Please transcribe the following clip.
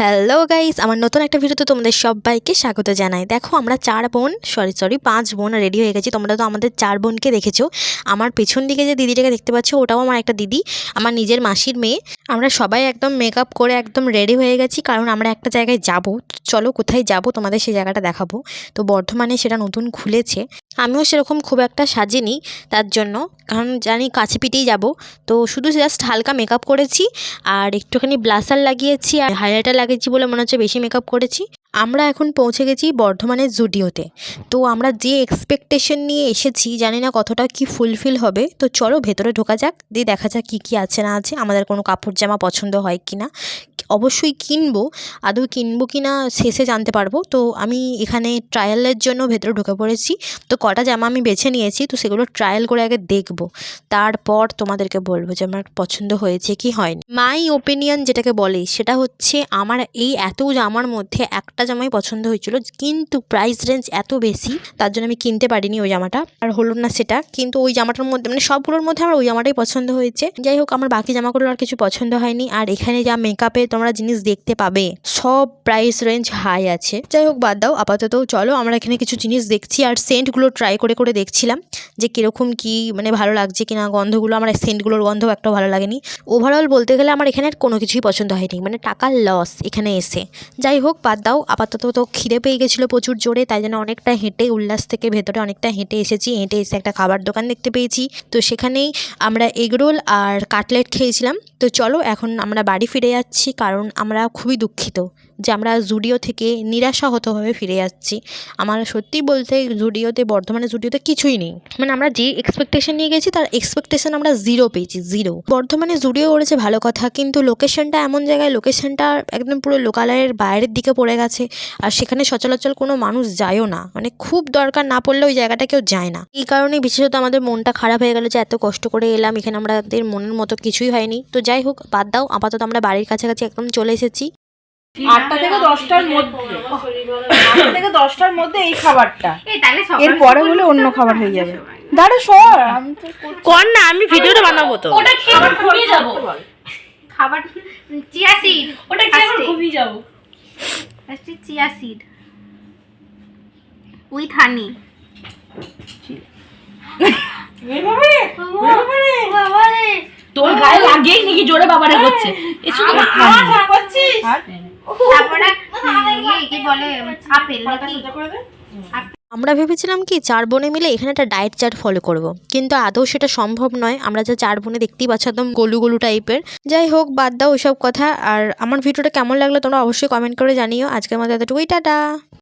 Hello guys আমার নতুন একটা ভিডিওতে তোমাদের সবাইকে স্বাগত জানাই। দেখো, আমরা চার বোন সরি সরি পাঁচ বোন রেডি হয়ে গেছি। তোমরা তো আমাদের চার বোনকে দেখেছ। আমার পেছন দিকে যে দিদিটাকে দেখতে পাচ্ছ, ওটাও আমার একটা দিদি। আমার নিজের মাসির মেয়ে। আমরা সবাই একদম মেকআপ করে একদম রেডি হয়ে গেছি, কারণ আমরা একটা জায়গায় যাব। চলো কোথায় যাব তোমাদের সেই জায়গাটা দেখাবো। তো বর্ধমানে সেটা নতুন খুলেছে। আমিও সেরকম খুব একটা সাজিনি তার জন্য, কারণ জানি কাছে পিঠেই যাব। তো শুধু জাস্ট হালকা মেকআপ করেছি, আর একটুখানি ব্লাসার লাগিয়েছি, আর হাইলাইটার লাগিয়েছি বলে মনে হচ্ছে বেশি মেকআপ করেছি। আমরা এখন পৌঁছে গেছি বর্ধমানের জুডিওতে। তো আমরা যে এক্সপেকটেশন নিয়ে এসেছি, জানি না কতটা কি ফুলফিল হবে। তো চলো ভেতরে ঢোকা যাক, দিয়ে দেখা যাক কী কী আছে না আছে, আমাদের কোনো কাপড় জামা পছন্দ হয় কি না অবশ্যই কিনবো। আদৌ কিনবো কি না শেষে জানতে পারব। তো আমি এখানে ট্রায়ালের জন্য ভেতরে ঢুকে পড়েছি। তো কটা জামা আমি বেছে নিয়েছি, তো সেগুলো ট্রায়াল করে আগে দেখব। তারপর তোমাদেরকে বলব যে আমার পছন্দ হয়েছে কি হয়নি। মাই ওপিনিয়ন যেটাকে বলে, সেটা হচ্ছে আমার এই এত জামার মধ্যে একটা জামাই পছন্দ হয়েছিল, কিন্তু প্রাইস রেঞ্জ এত বেশি, তার জন্য আমি কিনতে পারিনি ওই জামাটা। আর হলো না সেটা, কিন্তু ওই জামাটার মধ্যে মানে সবগুলোর মধ্যে আমার ওই জামাটাই পছন্দ হয়েছে। যাই হোক, আমার বাকি জামাগুলো আর কিছু পছন্দ হয়নি। আর এখানে যা মেকআপে তোমরা জিনিস দেখতে পাবে। সব প্রাইস রেঞ্জ হাই আছে। যাই হোক, বাদ দাও। আপাতত চলো, আমরা এখানে কিছু জিনিস দেখছি আর সেন্টগুলো ট্রাই করে করে দেখছিলাম যে কীরকম কী মানে ভালো লাগছে কিনা। গন্ধগুলো, আমার সেন্টগুলোর গন্ধ একটাও ভালো লাগেনি। ওভারঅল বলতে গেলে আমার এখানে কোনো কিছুই পছন্দ হয়নি। মানে টাকার লস এখানে এসে। যাই হোক, বাদ দাও। আপাতত তো খিদে পেয়ে গেছিল প্রচুর জোরে, তাই জন্য অনেকটা হেঁটে, উল্লাস থেকে ভেতরে অনেকটা হেঁটে এসেছি। হেঁটে এসে একটা খাবার দোকান দেখতে পেয়েছি। তো সেখানেই আমরা এগরোল আর কাটলেট খেয়েছিলাম। তো চলো এখন আমরা বাড়ি ফিরে যাচ্ছি কারণ আমরা খুবই দুঃখিত। যে আমরা জুডিও থেকে নিরাশাহতভাবে ফিরে যাচ্ছি। আমার সত্যি বলতে জুডিওতে বর্ধমানে জুডিওতে কিছুই নেই। মানে আমরা যে এক্সপেকটেশন নিয়ে গেছি, তার এক্সপেকটেশন আমরা জিরো পেয়েছি জিরো বর্ধমানে জুডিও করেছে ভালো কথা, কিন্তু লোকেশনটা এমন জায়গায় লোকেশনটা একদম পুরো লোকালয়ের বাইরের দিকে পড়ে গেছে, আর সেখানে সচরাচর কোনো মানুষ যায়ও না। মানে খুব দরকার না পড়লে ওই জায়গাটা কেউ যায় না। এই কারণে বিশেষত আমাদের মনটা খারাপ হয়ে গেলো যে এত কষ্ট করে এলাম, এখানে আমাদের মনের মতো কিছুই হয়নি। তো যাই হোক, বাদ দাও, আপাতত আমরা বাড়ির কাছাকাছি একদম চলে এসেছি। আটটা থেকে দশটার মধ্যে। আটটা থেকে দশটার মধ্যে এই খাবারটা। এই এর পরে হলে অন্য খাবার হয়ে যাবে। দাঁড়া সর আমি তো কর না আমি ভিডিওটা বানাবো তো। ওটা খেয়ে আবার ঘুমিয়ে যাব। খাবার চিয়া সিড ওটা খেয়ে আবার ঘুমিয়ে যাব। চিয়া সিড উইথ হানি তোর গায়ে লাগেই নাকি জোরে বাবারে করছে তারপরে কি বলে আপেল নাকি আমরা ভেবেছিলাম কি চার বোনে মিলে এখানে একটা ডায়েট চার্ট ফলো করব। কিন্তু আদৌ সেটা সম্ভব নয়। আমরা যা চার বোনে দেখতেই পাচ্ছ একদম গলু গলু টাইপের যাই হোক বাদ দাও ওইসব কথা। আর আমার ভিডিওটা কেমন লাগল তোমরা অবশ্যই কমেন্ট করে জানিও। আজকের মতো এতটুকুই টাটা।